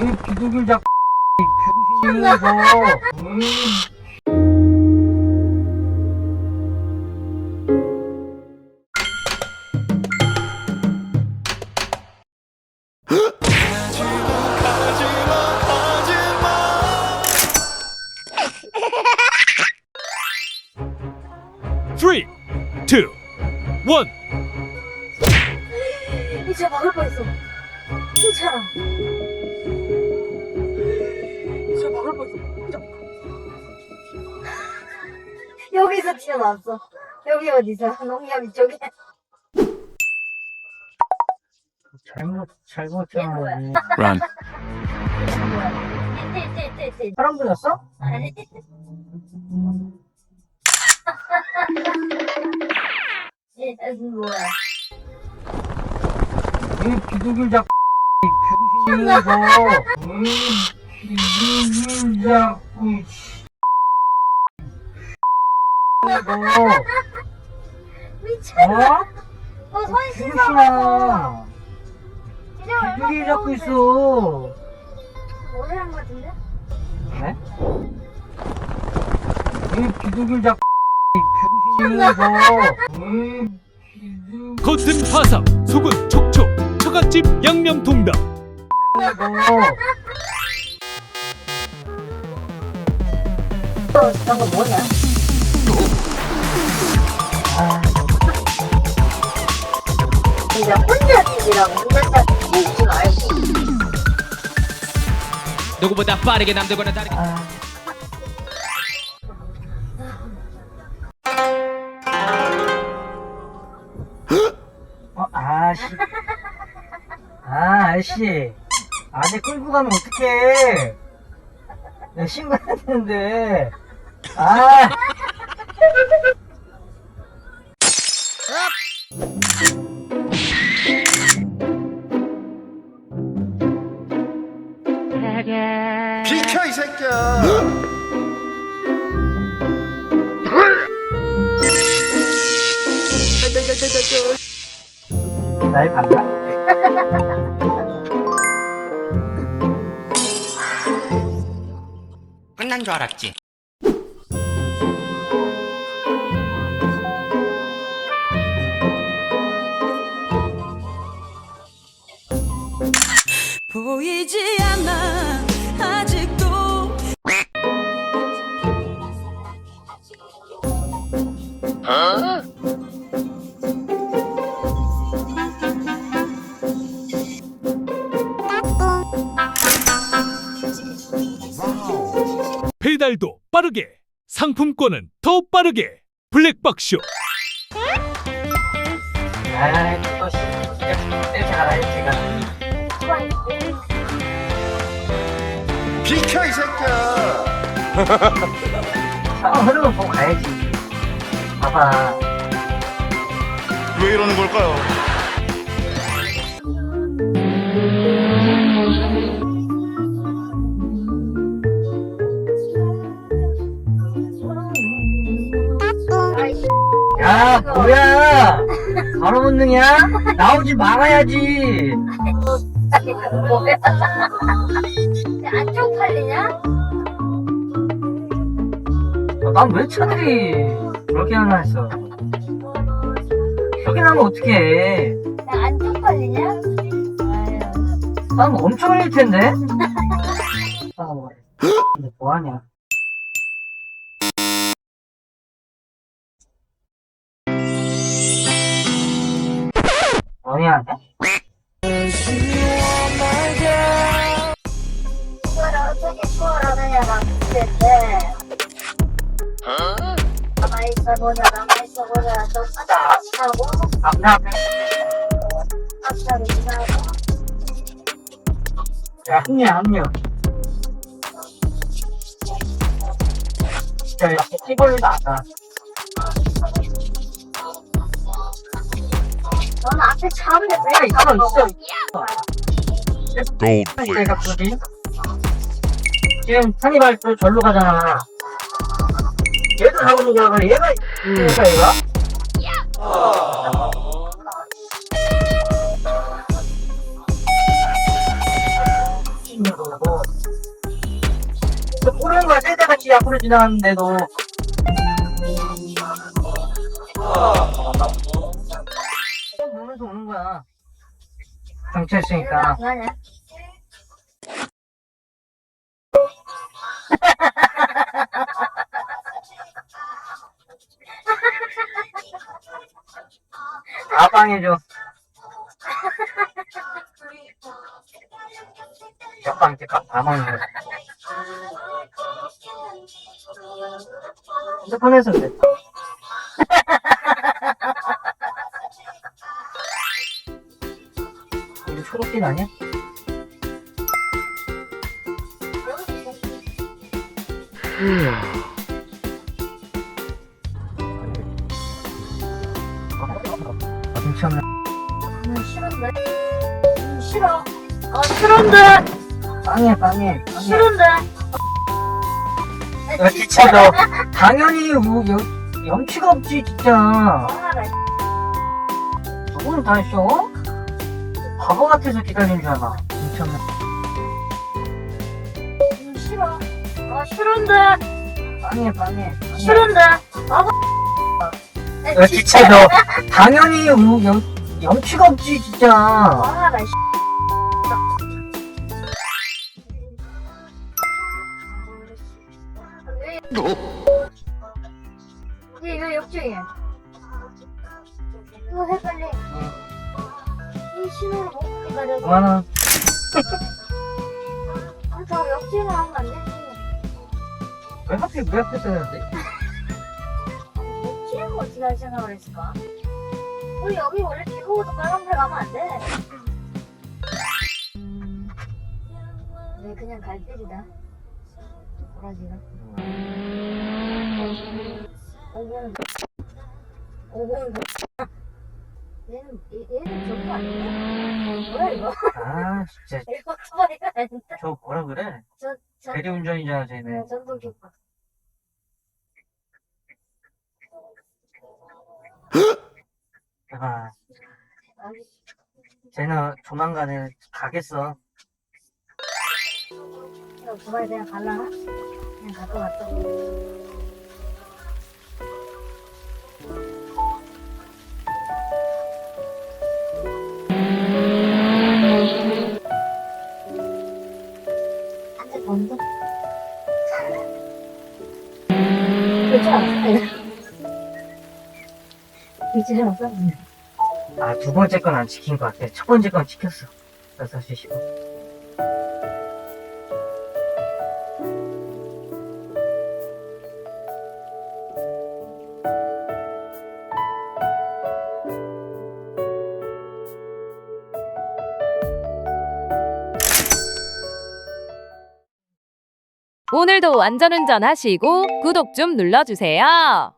이 비둘기 잡 병신이 이거. 음. Three, two, one. 이제 막을 뻔했어. 괜찮아. 뻔했어. 여기서 튀어나왔어. 여기 어디서? 농협 이쪽에. 잘못 잘못했네. Run. 띠띠띠띠띠. 사람 들렸어? 아니. 얘 뭐야? 이 비둘기 잡 병신이 이 거. 음. 비둘기 잡고. 이거. 미쳤나? 어? 어, 손 씻어가고. 병신아. 이제 얼마 비둘기 잡고 배웠는데? 있어. 오래 한거 같은데? 네? 이 비둘기 잡 병신이 이거. 음. 비둘기 겉은 바삭, 속은 촉촉. 처갓집 양념 통닭. 이 저런 거 뭐냐? 아, 이제 혼자 뛰기라고 혼자 뛰지 말고. 누구보다 빠르게 남들과는 다르게 아. 어, 아씨. 아, 아저씨. 아재 끌고 가면 어떡해. 내가 신고해야 되는데. 아. 비켜 이 새끼야. 날 간다. 끝난 줄 알았지. 보이지 않아 아직도 배달도 빠르게. 상품권은 더 빠르게. 블랙박쇼. 아이, 또 씨. 이렇게 알아요, 제가. 비켜 이 새끼야. 상황 흐름을 보고 가야지. 봐봐. 왜 이러는 걸까요? 야, 뭐야? 바로 본능이야? 나오지 말아야지. 뭐야? 안 쪽팔리냐? 난왜 차들이 그렇게 하나 했어? 그렇게 나면 어떡해. 안 쪽팔리냐? 아유. 난 엄청 흘릴 텐데? 아, 뭐. 근데 뭐하냐? 문제인데. 가만히 있어보자, 가만히 있어보자. 좀 하자, 하고. 앞차를 지나고. 야, 합류, 합류. 진짜 이렇게 찌벌리도 않아. 넌 앞에 차를 내가 있어, 있어. Gold 내가 그지? 지금 카니발 또 절로 가잖아. 얘도 있는 거야. 얘가, 얘가, 얘가? 모르는 거야. 세대같이 앞으로 지나갔는데도. 보면서 오는 거야. 경찰서니까. 아 가방해줘. 옆방 이렇게 가- 가방에. 핸드폰에서 그래. 이거 초록빛 아니야? 아, 싫어. 아, 싫은데. 빵해, 빵해. 빵해. 싫은데. 야, 진짜 너 당연히 뭐 여, 염치가 없지 진짜 저거는 다 했어? 바보 같아서 기다리는 줄 알아 미쳤네 음, 싫어. 아, 싫은데. 빵해 빵해 빵해. 싫은데. 아, 야, 진짜 너 당연히 뭐 염, 염치가 없지 진짜 아, 나 씨. 왜, 왜 역주행해? 이거 해, 빨리. 이 신호를 못 기다려서. 그만은 아, 저 역주행을 하면 안 되지. 왜 하필 왜 앞에 서는데 역주행을 어떻게 할 생각을 했을까? 우리 여기 원래 길고도 빨간불 가면 안 돼. 네, 그냥 갈 때리다. 도라지가. 아 진짜 투바리가 아닌데? 저 뭐라 그래 저, 저, 대리운전이잖아 쟤네 네, 전동 킥박. 아 아니, 쟤는 조만간에 가겠어 두바리 그냥 갈라나? 그냥 갈 것 같다. 그렇지 않았어? 아두 번째 건 안 지킨 것 같아 첫 번째 건 지켰어 6시 15분 오늘도 안전운전 하시고 구독 좀 눌러주세요.